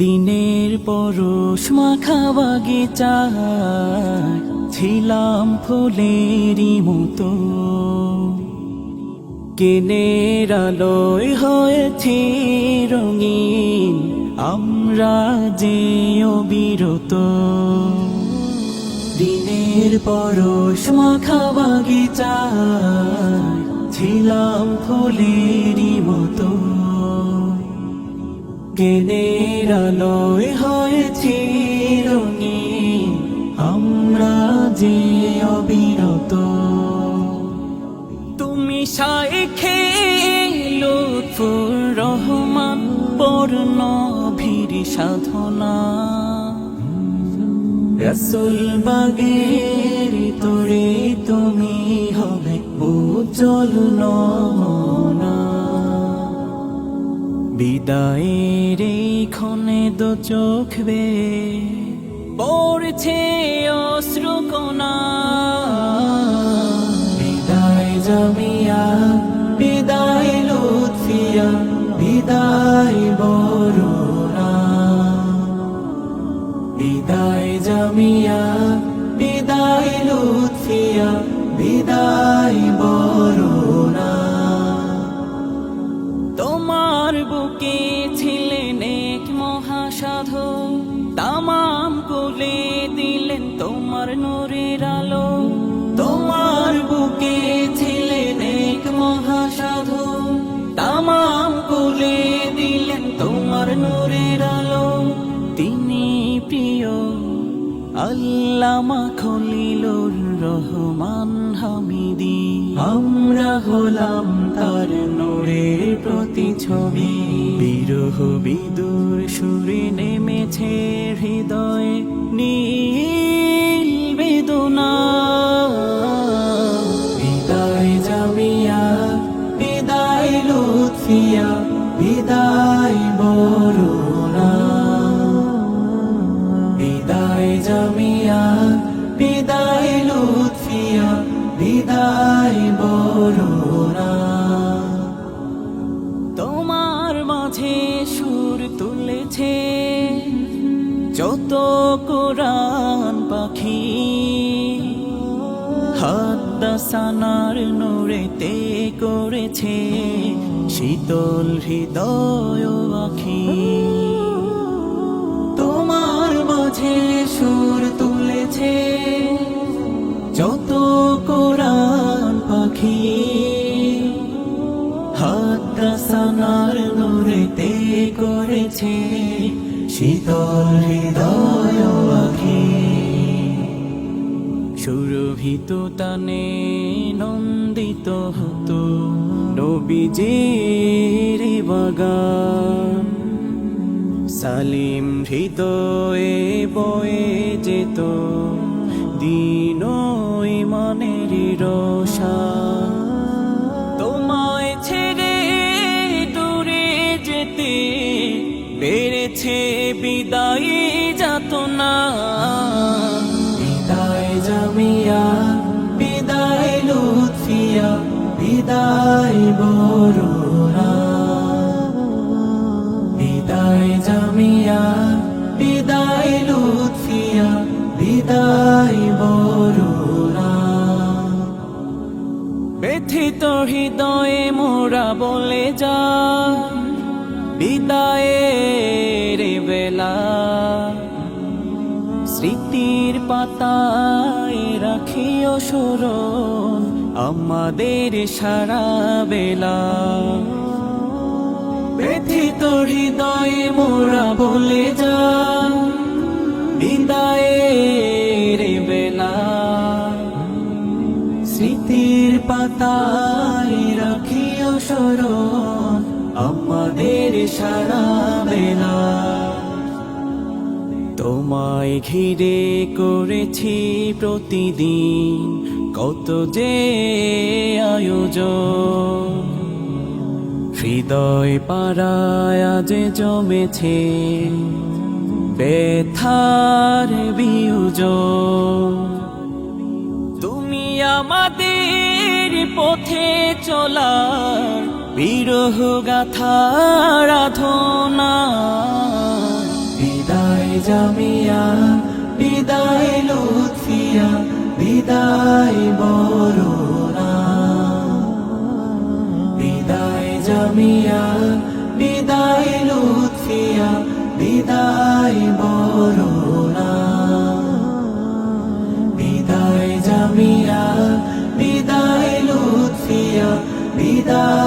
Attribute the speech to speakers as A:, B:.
A: দিনের পরশ মাখা বাগিচায় ছিলাম ফুলেরই মতো। কেনের আলোয় হয়েছি রঙিন, আমরা যে অবিরত। দিনের পরশ মাখা বাগিচায় ছিলাম ফুলেরই মতো। কেনের আলোয় হয়েছি রঙিন, আমরা যে শাইখে লুৎফুর রহমান পূর্ণ ভিড় সাধনা। রসুল বাগের তোরে তুমি হবে উজ্জ্বল নমনা। বিদায়ের এই ক্ষণে দো চোখ বে পড়ছে অশ্রুকণা বিদায় জামিয়া বিদায় বরুণা। বিদায় জামিয়া বিদায় লুৎফিয়া বিদায় বরুণা। তোমার বুকে ছিলেন এক মহাসাধু তামাম কোলে দিলেন তোমার নূরের আলো। কোলে দিলেন তোমার নূরের আলো। তিনি প্রিয়। আল্লামা খলিলুর রহমান হামিদি। আমরা হলাম তার নূরের প্রতিছবি বিরহ বিদুর সুরে নেমেছে হৃদয়ে। নীল মাঝে সুর তুলেছে, যত কোরআন পাখি। হাদ্দাসানার নূরেতে করেছে শীতল হৃদয় আখি তোমার মাঝে সুর তুলেছে, যত কোরআন পাখি। হাদ্দাসানার নূরেতে করেছে শীতল হৃদয় সুরভিত টানে নন্দিত হতো নবীজের বাগান। সালিম হৃদয়ে বয়ে যেত দিন ইমানের রসা পেরেছে বিদায় যাত না। বিদায় জামিয়া, বিদায় লুৎফিয়া, বিদায় বরুণা। বিদায় জামিয়া, বিদায় লুৎফিয়া, বিদায় বরুণা। ব্যথিত হৃদয়ে মোরা বলে যা। বিদায়ের বেলা স্মৃতির পাতায় রাখিও স্মরণ আমাদের সারা বেলা। ব্যথিত হৃদয়ে মোরা বলে যা বিদায়ের বেলা। স্মৃতির পাতায় রাখিও স্মরণ আমাদের সারা তোমায় ঘিরে করেছি প্রতিদিন কত যে আয়োজন। হৃদয় পাড়ায় আজ জমেছে বেথার বিউজ তুমি আমাদের পথে চলার বিরহ গাথা বিদায় জামিয়া, বিদায় লুৎফিয়া, বিদায় বরুণা। বিদায় জামিয়া, বিদায় লুৎফিয়া, বিদায় বরুণা। বিদায় জামিয়া 기다.